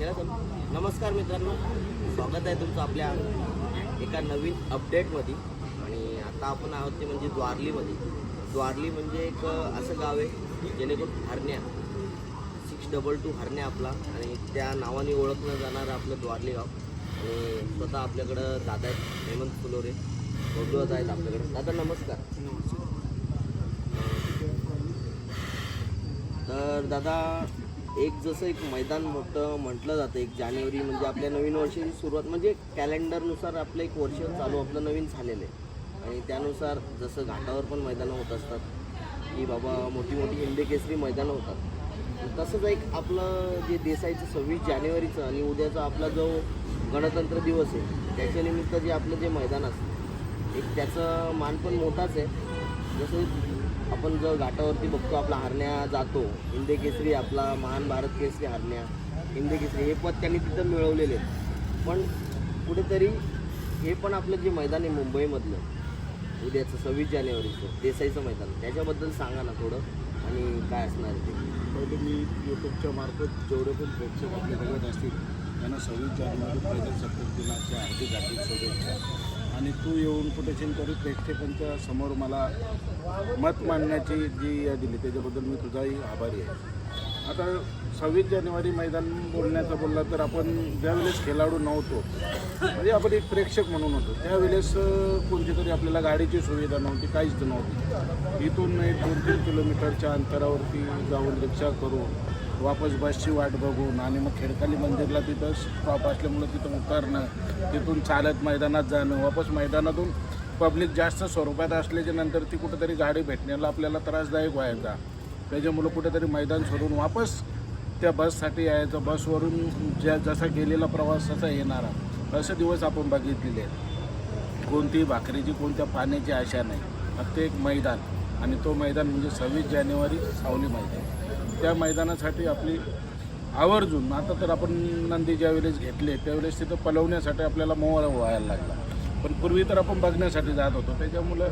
नमस्कार मित्रांनो स्वागत आहे तुमचं आपल्या एका नवीन अपडेटमध्ये आणि आता आपण आहोत ते म्हणजे द्वारलीमध्ये. द्वारली म्हणजे एक असं गाव आहे जेणेकरून हरण्या सिक्स डबल टू हरण्या आपला आणि त्या नावाने ओळखलं जाणारं आपलं द्वारली गाव. आणि स्वतः आपल्याकडं दादा आहेत हेमंत फुलोरे बघूच आहेत आपल्याकडं. दादा नमस्कार. तर दादा एक जसं एक मैदान मोठं म्हटलं जातं एक जानेवारी म्हणजे आपल्या नवीन वर्षाची सुरुवात म्हणजे कॅलेंडरनुसार आपलं एक वर्ष चालू आपलं नवीन झालेलं आहे. आणि त्यानुसार जसं घाटावर पण मैदानं होत असतात की बाबा मोठी मोठी हिंदी केसरी मैदानं होतात. तसंच एक आपलं जे देसाईचं सव्वीस जानेवारीचं आणि उद्याचा आपला जो गणतंत्र दिवस आहे त्याच्या निमित्त जे आपलं जे मैदान असतं एक त्याचं मान पण मोठाच आहे. जसं आपण जर घाटावरती बघतो आपला हरण्या जातो. हिंदे केसरी आपला महान भारत केसरी हरण्या. हिंदे केसरी हे पद त्यांनी तिथं मिळवलेले आहेत. पण कुठेतरी हे पण आपलं जे मैदान आहे मुंबईमधलं उद्याचं सव्वीस जानेवारीचं देसाईचं मैदान त्याच्याबद्दल सांगा ना थोडं आणि काय असणार ते. पहिले मी यूट्यूबच्या मार्फत जेवढे पण प्रेक्षक आपले बघत असतील त्यांना सव्वीस जानेवारी प्रजासत्ताक दिनाच्या हार्दिक हार्दिक शुभेच्छा. आणि तू येऊन कुठेशील तरी प्रेक्षकांच्या समोर मला मत मांडण्याची जी या दिली त्याच्याबद्दल मी तुझाही आभारी आहे. आता सव्वीस जानेवारी मैदान बोलण्याचं बोलला तर आपण ज्यावेळेस खेळाडू नव्हतो म्हणजे आपण एक प्रेक्षक म्हणून होतो त्यावेळेस कोणती तरी आपल्याला गाडीची सुविधा नव्हती काहीच नव्हती. इथून एक दोन तीन किलोमीटरच्या अंतरावरती जाऊन रिक्षा करून वापस बसची वाट बघून आणि मग खेडकाली मंदिरला तिथं स्टॉप असल्यामुळं तिथं उतरणं तिथून चालत मैदानात जाणं वापस मैदानातून पब्लिक जास्त स्वरूपात असल्याच्या नंतर ती कुठेतरी गाडी भेटण्याला आपल्याला त्रासदायक व्हायचा. त्याच्यामुळं कुठेतरी मैदान सोडून वापस त्या बससाठी यायचं. बसवरून ज्या जसा गेलेला प्रवास तसा येणारा. असे दिवस आपण बघितलेले आहेत. कोणतीही भाकरीची कोणत्या पाण्याची आशा नाही. फक्त एक मैदान आणि तो मैदान म्हणजे सव्वीस जानेवारी सावली मैदान. त्या मैदानासाठी आपली आवर्जून आता तर आपण नंदी ज्यावेळेस घेतले त्यावेळेस तिथं पलवण्यासाठी आपल्याला मोहरा व्हायला लागला. पण पूर्वी तर आपण बघण्यासाठी जात होतो. त्याच्यामुळं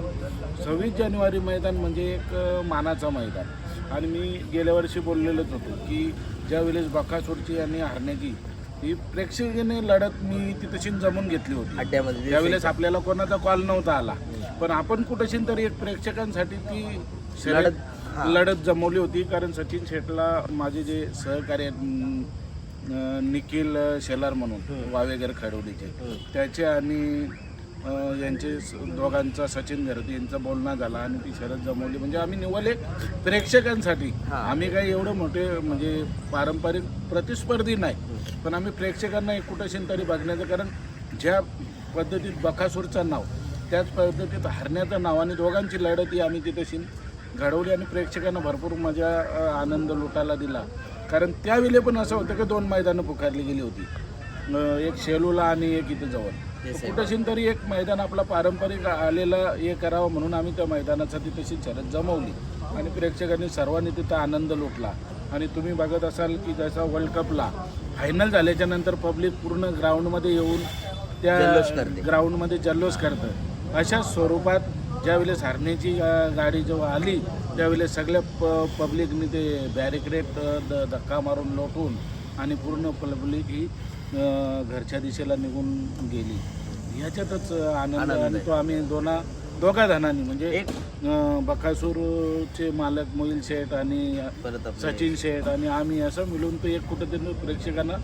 सव्वीस जानेवारी मैदान म्हणजे एक मानाचं मैदान. आणि मी गेल्या वर्षी बोललेलोच होतो की ज्यावेळेस बकासूरची आणि हरण्याची ही प्रेक्षकाने लढत मी तिथशी जमून घेतली होती. अड्ड्यामध्ये त्यावेळेस आपल्याला कोणाचा कॉल नव्हता आला. पण आपण कुठेशी तरी एक प्रेक्षकांसाठी ती लढत. लढत जमवली होती. कारण सचिन शेटला माझे जे सहकार्य निखिल शेलार म्हणून वावेगर खडवलीचे त्याचे आणि यांचे दोघांचा सचिन घरती यांचा बोलणं झाला आणि ती शरद जमवली. म्हणजे आम्ही निवड एक प्रेक्षकांसाठी. आम्ही काही एवढं मोठे म्हणजे पारंपरिक प्रतिस्पर्धी नाही. पण आम्ही प्रेक्षकांना एक कुठेशी तरी बघण्याचं कारण ज्या पद्धतीत बकासूरचं नाव त्याच पद्धतीत हरण्याचं नाव आणि दोघांची लढत ही आम्ही तिथेशी घडवली आणि प्रेक्षकांना भरपूर मजा आनंद लुटायला दिला. कारण त्यावेळी पण असं होतं की दोन मैदानं पुकारली गेली होती. एक शेलूला आणि एक इथं जवळ. कुठेशीन तरी एक मैदान आपला पारंपरिक आलेलं हे करावं म्हणून आम्ही त्या मैदानासाठी तशी शरद जमवली. आणि प्रेक्षकांनी सर्वांनी तिथं आनंद लुटला. आणि तुम्ही बघत असाल की जसा वर्ल्ड कपला फायनल झाल्याच्यानंतर पब्लिक पूर्ण ग्राउंडमध्ये येऊन त्या. ग्राउंडमध्ये जल्लोष करतं. अशा स्वरूपात ज्यावेळेस हरण्याची गाडी जेव्हा आली त्यावेळेस सगळ्या प पब्लिकने ते बॅरिकेड द धक्का मारून लोटून आणि पूर्ण पब्लिक ही घरच्या दिशेला निघून गेली ह्याच्यातच आनंद आणि. तो आम्ही दोना दोघा जणांनी म्हणजे एक बकासूरचे मालक मोहिल शेठ आणि सचिन शेठ आणि आम्ही असं मिळून तो एक कुठेतरी प्रेक्षकांना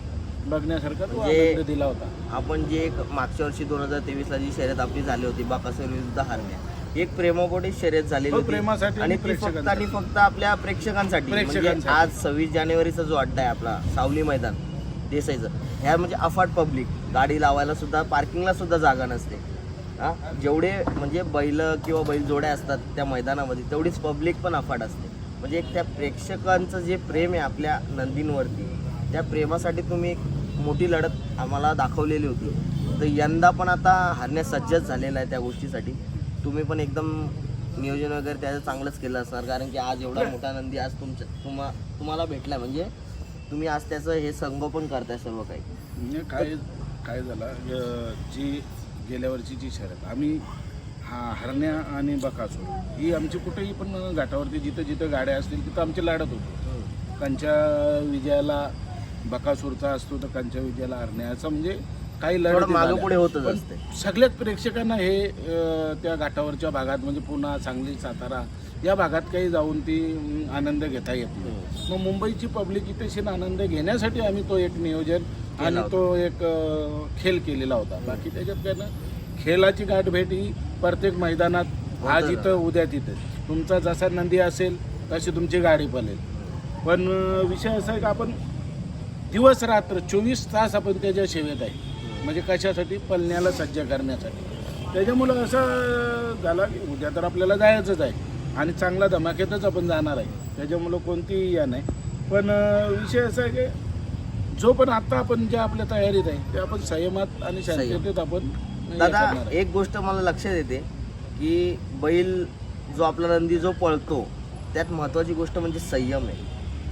बघण्यासारखा तो आनंद दिला होता आपण जे एक मागच्या वर्षी दोन हजार तेवीसला जी शर्यत आपली झाली होती बाकासूर विरुद्ध हरण्या एक प्रेमापोटी शर्यत झालेली हो, होती. प्रेमासाठी आणि आणि ती फक्त प्रेक्षकांसाठी. आणि फक्त आपल्या प्रेक्षकांसाठी. म्हणजे प्रेक्षकांसाठी. आज सव्वीस जानेवारीचा जो अड्डा आहे आपला सावली मैदान देसाईचं. ह्या म्हणजे अफाट पब्लिक. गाडी लावायला सुद्धा पार्किंगला सुद्धा जागा नसते. हा? जेवढे म्हणजे बैल किंवा बैलजोड्या असतात त्या मैदानामध्ये तेवढीच पब्लिक पण अफाट असते. म्हणजे एक त्या प्रेक्षकांचं जे प्रेम आहे आपल्या नंदींवरती त्या प्रेमासाठी तुम्ही एक मोठी लढत आम्हाला दाखवलेली होती. तर यंदा पण आता हरण्यास सज्जच झालेला आहे त्या गोष्टीसाठी. तुम्ही पण एकदम नियोजन वगैरे त्याचं चांगलंच केलं असणार कारण की आज एवढा मोठा नंदी आज तुमच्या तुम्हा तुम्हाला भेटला म्हणजे तुम्ही आज त्याचं हे संगोपन करताय सर्व काही. म्हणजे काय काय झालं अ, जी गेल्या वर्षीची शर्यत आम्ही हा हरण्या आणि बकासूर ही आमची कुठेही पण घाटावरती जिथं जिथं गाड्या असतील तिथं आमची लढत होती. त्यांच्या विजयाला बकासूरचा असतो तर कंच्या विजयाला हरणे असं म्हणजे काही लढत मागं पुढे होतच असते. सगळ्याच प्रेक्षकांना हे अ, त्या घाटावरच्या भागात म्हणजे पुणा सांगली सातारा या भागात काही जाऊन ती आनंद घेता येत नाही. मग मुंबईची पब्लिक इथे शेण आनंद घेण्यासाठी आम्ही तो एक नियोजन आणि होता. तो एक अ, खेळ केलेला होता. बाकी त्याच्यात काय ना खेळाची गाठभेट ही प्रत्येक मैदानात आज. इथं उद्या तिथे. तुमचा जसा नंदी असेल तशी तुमची गाडी पळेल पण अ, विषय असा आहे की आपण दिवस रात्र चोवीस तास आपण त्याच्या सेवेत आहे. म्हणजे कशासाठी? पळण्याला सज्ज करण्यासाठी. त्याच्यामुळं असं झालं की उद्या तर आपल्याला जायचंच आहे. आणि चांगला धमाक्यातच आपण जाणार आहे. त्याच्यामुळं कोणतीही या नाही. पण विषय असा आहे की जो पण आता आपण ज्या आपल्या तयारीत आहे ते आपण संयमात आणि शांततेत आपण दादा. एक गोष्ट मला लक्षात येते की बैल जो आपला नंदी जो पळतो त्यात महत्वाची गोष्ट म्हणजे संयम आहे.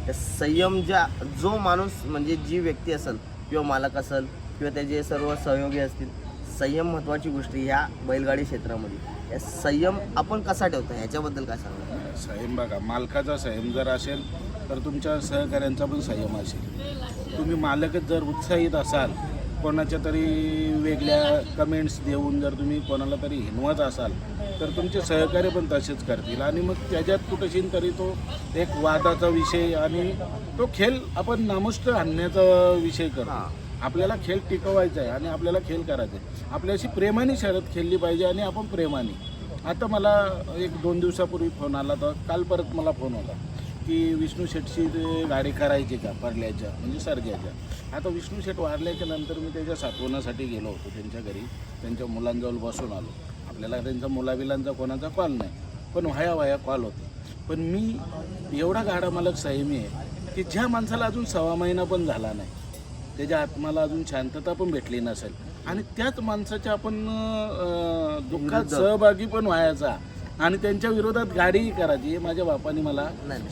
त्या संयम ज्या जो माणूस म्हणजे जी व्यक्ती असेल किंवा मालक असेल किंवा त्याचे सर्व सहयोगी असतील संयम महत्वाची गोष्ट ह्या बैलगाडी क्षेत्रामध्ये. या संयम आपण कसा ठेवतो? ह्याच्याबद्दल काय सांगा संयम बघा मालकाचा संयम जर असेल तर तुमच्या सहकाऱ्यांचा पण संयम असेल. तुम्ही मालकच जर उत्साहित असाल कोणाच्या तरी वेगळ्या कमेंट्स देऊन जर तुम्ही कोणाला तरी हिनवत असाल तर तुमचे सहकार्य पण तसेच करतील. आणि मग त्याच्यात कुठेशीन तरी तो एक वादाचा विषय आणि तो खेळ आपण नामुष्ट आणण्याचा विषय करतो. आपल्याला खेळ टिकवायचा आहे आणि आपल्याला खेळ करायचा आहे. आपल्याशी प्रेमाने शर्यत खेळली पाहिजे आणि आपण प्रेमाने. आता मला एक दोन दिवसापूर्वी फोन आला तर काल परत मला फोन होता की विष्णू शेटची ते गाडी करायची का? परल्याच्या म्हणजे सरग्याच्या. आता विष्णू शेट वारल्याच्या नंतर मी त्याच्या सातवण्यासाठी गेलो होतो त्यांच्या घरी. त्यांच्या मुलांजवळ बसून आलो. आपल्याला त्यांचा मुलाबिलांचा कोणाचा कॉल नाही. पण व्हाया व्हाया कॉल होते. पण मी एवढा गाडा मालक संयमी आहे की ज्या माणसाला अजून सव्वा महिना पण झाला नाही त्याच्या आत्माला अजून शांतता पण भेटली नसेल. आणि त्याच माणसाच्या आपण दुःखात सहभागी पण व्हायचा. आणि त्यांच्या विरोधात गाडीही करायची हे माझ्या बापाने मला.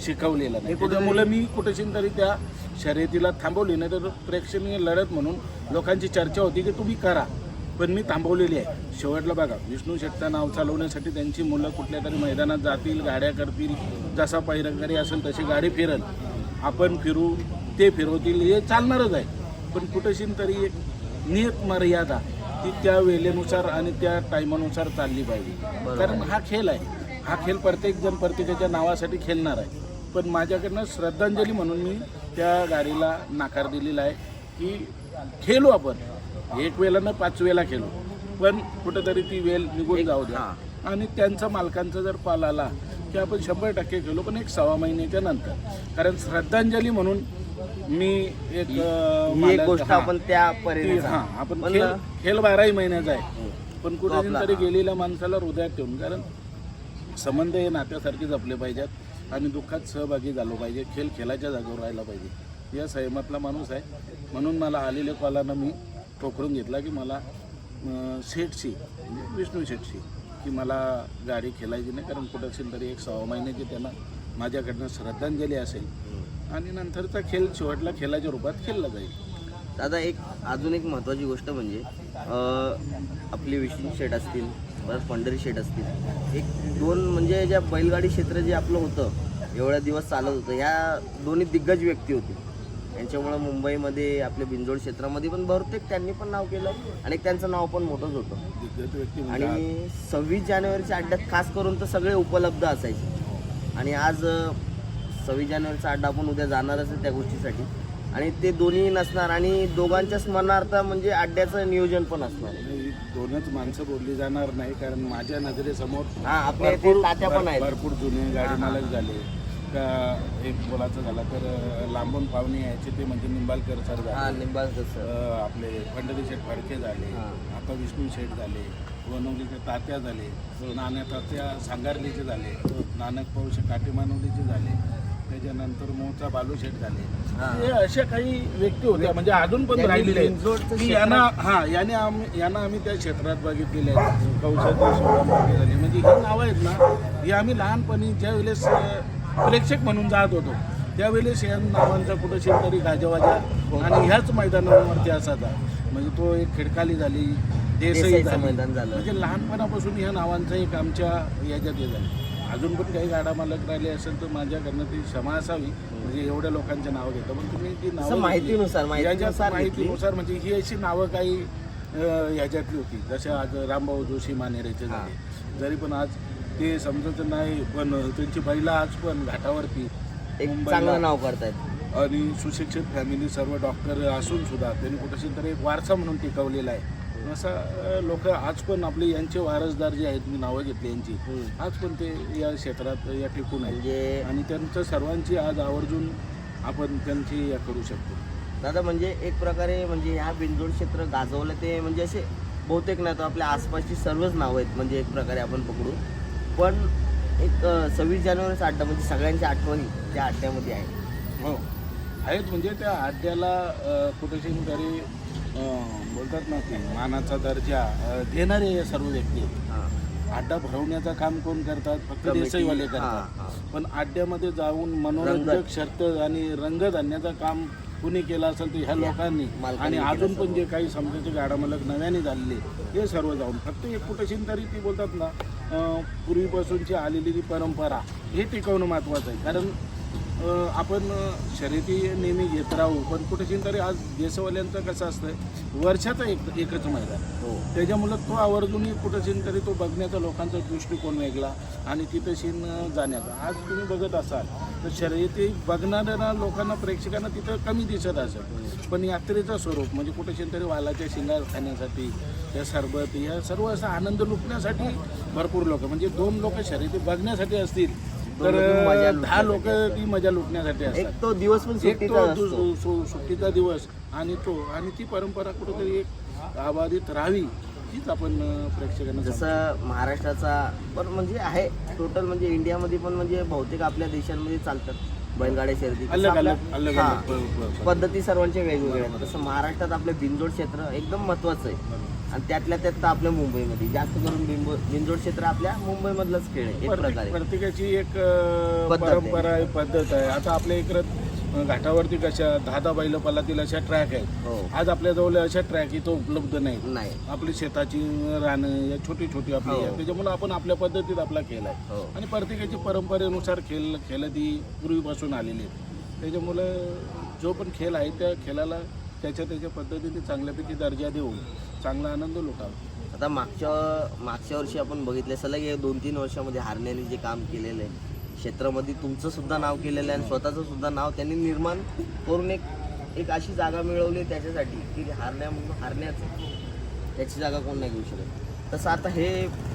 शिकवलेलं नाही. त्याच्यामुळे मी कुठेशीन तरी त्या शर्यतीला थांबवली नाही तर प्रेक्षणीय लढत म्हणून लोकांची चर्चा होती की तुम्ही करा पण मी थांबवलेली आहे. शेवटला बघा विष्णू शेट्टा नाव चालवण्यासाठी त्यांची मुलं कुठल्या तरी मैदानात जातील गाड्या करतील जसा पैरंगारी असेल तशी गाडी फिरल. आपण फिरू ते फिरवतील हे चालणारच आहे. पण कुठेशीन तरी एक नियत मर्यादा ती त्या वेळेनुसार आणि त्या टायमानुसार चालली पाहिजे. कारण हा खेळ आहे. हा खेळ प्रत्येक जण प्रत्येकाच्या नावासाठी खेळणार आहे. पण माझ्याकडनं श्रद्धांजली म्हणून मी त्या गाडीला नाकार दिलेला आहे की खेळू आपण. एक वेळेला न पाच वेळेला खेळू. पण कुठेतरी ती वेळ निघून जाऊ द्या. आणि त्यांचा मालकांचा जर कॉल आला की आपण शंभर टक्के खेळू पण एक सव्वा महिन्याच्या नंतर. कारण श्रद्धांजली म्हणून मी एक अं, ही एक गोष्ट हां. आपण त्या ती- परीने हां आपण पण खेळ बाराही महिन्याचा आहे. पण कुठे आपला- तरी गेलेल्या माणसाला हृदयात ठेवून कारण संबंध हे नात्यासारखे जपले पाहिजेत आणि दुःखात सहभागी झालो पाहिजे. खेळ खेळाच्या जागेवर राहायला पाहिजे. या संयमातला माणूस आहे. म्हणून मला आलेल्या कॉलानं मी ठोकरून घेतला की मला अं, शेठची म्हणजे विष्णू शेठची की मला गाडी खेळायची नाही कारण कुठं असेल तरी एक सहा महिन्याची त्यांना माझ्याकडनं श्रद्धांजली असेल. आणि नंतरचा खेळ शेवटला खेळाच्या रूपात खेळला जाईल. दादा एक अजून एक महत्त्वाची गोष्ट म्हणजे अं, आपली विष्णू शेट असतील परत पंढरी शेट असतील एक दोन म्हणजे ज्या बैलगाडी क्षेत्र जे आपलं होतं एवढ्या दिवस चालत होतं ह्या दोन्ही दिग्गज व्यक्ती होती. यांच्यामुळं मुंबईमध्ये आपल्या बिंजोड क्षेत्रामध्ये पण बहुतेक त्यांनी पण नाव केलं आणि त्यांचं नाव पण मोठंच होतं. दिग्गज व्यक्ती म्हणजे आणि सव्वीस जानेवारीच्या अड्ड्यात खास करून तर सगळे उपलब्ध असायचे. आणि आज सव्वीस जानेवारीचा अड्डा आपण उद्या जाणारच आहे त्या गोष्टीसाठी. आणि ते दोन्ही नसणार आणि दोघांच्या स्मरणार्थ म्हणजे अड्ड्याचं नियोजन पण असणार. ही दोनच माणसं बोलली जाणार नाही कारण माझ्या नजरेसमोर हा आपल्या इथे तात्या पण आहेत. भरपूर जुने गाडी हा, हा. मालक झाले. का एक बोलायचं झालं तर अं, लांबून पाहुणे यायचे ते म्हणजे निंबाळकर सर हा झाले लिंबाळकर सर. अं, आपले पंढरी शेठ फडके झाले. हा. आता विष्णू शेठ झाले. वनवलीचे तात्या झाले. नाण्या तात्या सांगारलीचे झाले. नानक पौशे काटेमानवलीचे झाले. त्याच्यानंतर मोचा बालू शेठ झाले. हा. हे अशा काही व्यक्ती होत्या म्हणजे अजून पण राहिलेले आहेत. बिंजोडचं की यांना हा याने आम्ही यांना आम्ही त्या क्षेत्रात बघितलेले आहेत फडके झाले म्हणजे ही नावं आहेत ना ही आम्ही लहानपणी ज्या वेळेस प्रेक्षक म्हणून जात होतो त्यावेळेस या नावांचा कुठं तरी गाजवाजा आणि ह्याच मैदानावरती असायचा. म्हणजे तो एक खिडकाली झाली देसाई झाली. मैदान झालं. म्हणजे लहानपणापासून ह्या नावांचं एक आमच्या याच्यात हे झालं. अजून पण काही गाडा मालक राहिले असेल तर माझ्याकडनं ती क्षमा असावी म्हणजे एवढ्या लोकांचे नावं घेतो. पण तुम्ही ती नावं माहितीनुसार माहितीनुसार. माहितीनुसार म्हणजे ही अशी नावं काही ह्याच्यातली होती. जसे आज रामभाऊ जोशी मानेरेचे झाले. जरी पण आज ते समजत नाही पण त्यांची पहिला आज पण घाटावरती चांगलं नाव करतायत. आणि सुशिक्षित फॅमिली सर्व डॉक्टर असून सुद्धा त्यांनी कुठेतरी तरी एक वारसा म्हणून टिकवलेला आहे. असं लोक आज पण आपले यांचे वारसदार जे आहेत मी नावं घेतली यांची. आज पण ते या क्षेत्रात या टिकून आहेत. म्हणजे आणि त्यांचं सर्वांची आज आवर्जून आपण त्यांची या करू शकतो. दादा म्हणजे एक प्रकारे म्हणजे ह्या बिंदोड क्षेत्र गाजवलं ते म्हणजे असे बहुतेक नाही तर आपल्या आसपासची सर्वच नावं आहेत म्हणजे एक प्रकारे आपण पकडू. पण एक सव्वीस जानेवारीचा अड्डा म्हणजे सगळ्यांच्या आठवणी त्या अड्ड्यामध्ये आहे हो. आहेत म्हणजे त्या आड्याला अं, कुठेतरी तरी बोलतात ना की मानाचा दर्जा देणारे हे सर्व व्यक्ती. अड्डा भरवण्याचं काम कोण करतात फक्त देसाईवाले करतात. पण अड्ड्यामध्ये जाऊन मनोरंजक. शर्त आणि रंग आणण्याचं काम कुणी केलं असेल तर ह्या लोकांनी आणि अजून पण. जे काही समजायचे गाडा मालक नव्याने झालेले हे सर्व जाऊन फक्त एक कुठेशीन तरी ती बोलतात ना पूर्वीपासूनची आलेली जी परंपरा हे टिकवणं महत्त्वाचं आहे कारण आपण शर्यती नेहमी घेत राहू पण कुठेशीन तरी आज देशवाल्यांचं कसं असतंय वर्षाचं एक एकच मैदान. हो. त्याच्यामुळं तो आवर्जूनही कुठंशीन तरी तो बघण्याचा लोकांचा दृष्टिकोन वेगळा आणि तिथंशीन जाण्याचा. आज तुम्ही बघत असाल तर शर्यती बघणाऱ्या लोकांना प्रेक्षकांना तिथं कमी दिसत असेल. पण यात्रेचं स्वरूप म्हणजे कुठेशीन तरी वालाच्या शिंगार खाण्यासाठी या सरबत या सर्व असा आनंद लुटण्यासाठी भरपूर लोक म्हणजे दोन लोक शर्यती बघण्यासाठी असतील तर दहा लोक ती मजा लुटण्यासाठी असतात. एक तो दिवस पण एक सुट्टीचा तो असतो. दु- सु- सुट्टीचा दिवस आणि तो आणि ती परंपरा कुठेतरी एक आबाधित राहावी हीच आपण अं, प्रेक्षकांना सांगतो. जसं महाराष्ट्राचा पण म्हणजे आहे टोटल म्हणजे इंडियामध्ये पण म्हणजे बहुतेक आपल्या देशांमध्ये चालतात. बैलगाड्या शर्यती अलग अलग अलग. अलग पद्धती सर्वांच्या वेगवेगळ्या आहेत. तसं महाराष्ट्रात आपलं बिंदोड क्षेत्र एकदम महत्वाचं आहे. आणि त्यातल्या त्यात तर आपल्या मुंबईमध्ये. जास्त करून बिंबो बिंदोड क्षेत्र आपल्या मुंबईमधलंच खेळ आहे. एक प्रत्येक- प्रकारे. प्रत्येकाची एक अं, पद्धत आहे. परंपरा आहे पद्धत आहे. आता आपल्या इकडं घाटावरती कशा दहा दहा बैल पलातील अशा ट्रॅक आहेत. हो. आज आपल्या जवळ अशा ट्रॅक इथं उपलब्ध नाही. आपली शेताची रानं या छोटी छोटी आपली हो. आहेत. त्याच्यामुळे आपण आपल्या पद्धतीत आपला खेळ आहे हो. आणि प्रत्येकाची परंपरेनुसार खेळ खेळ ती पूर्वीपासून आलेली आहे त्याच्यामुळं जो पण खेळ आहे त्या खेळाला त्याच्या त्याच्या पद्धतीने चांगल्यापैकी दर्जा देऊन चांगला आनंद लुटावा. आता मागच्या मागच्या वर्षी आपण बघितलं सलग दोन तीन वर्षामध्ये हारण्याने जे काम केलेलं आहे क्षेत्रामध्ये तुमचं सुद्धा नाव केलेलं आहे आणि स्वतःचं सुद्धा नाव त्यांनी निर्माण करून एक एक अशी जागा मिळवली त्याच्यासाठी की हारण्या हारण्याचं. त्याची जागा कोण नाही घेऊ शकत. तसं आता हे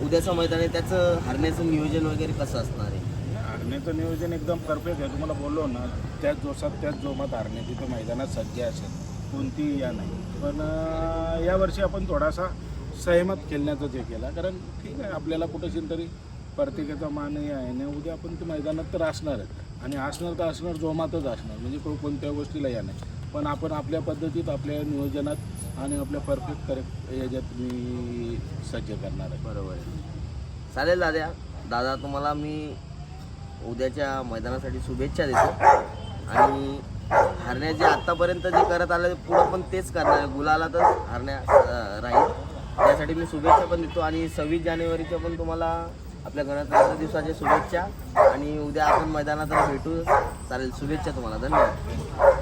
उद्याचं मैदान आहे त्याचं हारण्याचं नियोजन वगैरे कसं असणार आहे? हारण्याचं नियोजन एकदम परफेक्ट आहे. तुम्हाला बोललो ना त्याच जोशात त्याच जोमात हारणे तिथं मैदानात सज्ज असेल. कोणतीही या नाही. पण यावर्षी आपण थोडासा सहमत खेळण्याचं जे केला. कारण ठीक आहे आपल्याला कुठेशील तरी प्रत्येकाचा मानही आहे ना उद्या आपण ते मैदानात तर असणारच आणि असणार तर असणार जोमातच असणार. म्हणजे को कोणत्या गोष्टीला या नाही. पण आपण आपल्या पद्धतीत आपल्या नियोजनात आणि आपल्या परफेक्ट करेक्ट याच्यात मी सज्ज करणार आहे. बरोबर आहे. चालेल दादा दादा तुम्हाला मी उद्याच्या मैदानासाठी शुभेच्छा देतो. आणि हरण्या जे आत्तापर्यंत जे करत आलं पुढं पण तेच करणार आहे. गुलालातच हरण्या अं, राहील. त्यासाठी मी शुभेच्छा पण देतो. आणि सव्वीस जानेवारीच्या पण तुम्हाला आपल्या गणतंत्र दिवसाच्या शुभेच्छा आणि उद्या आपण मैदानात भेटू. चालेल शुभेच्छा तुम्हाला. धन्यवाद.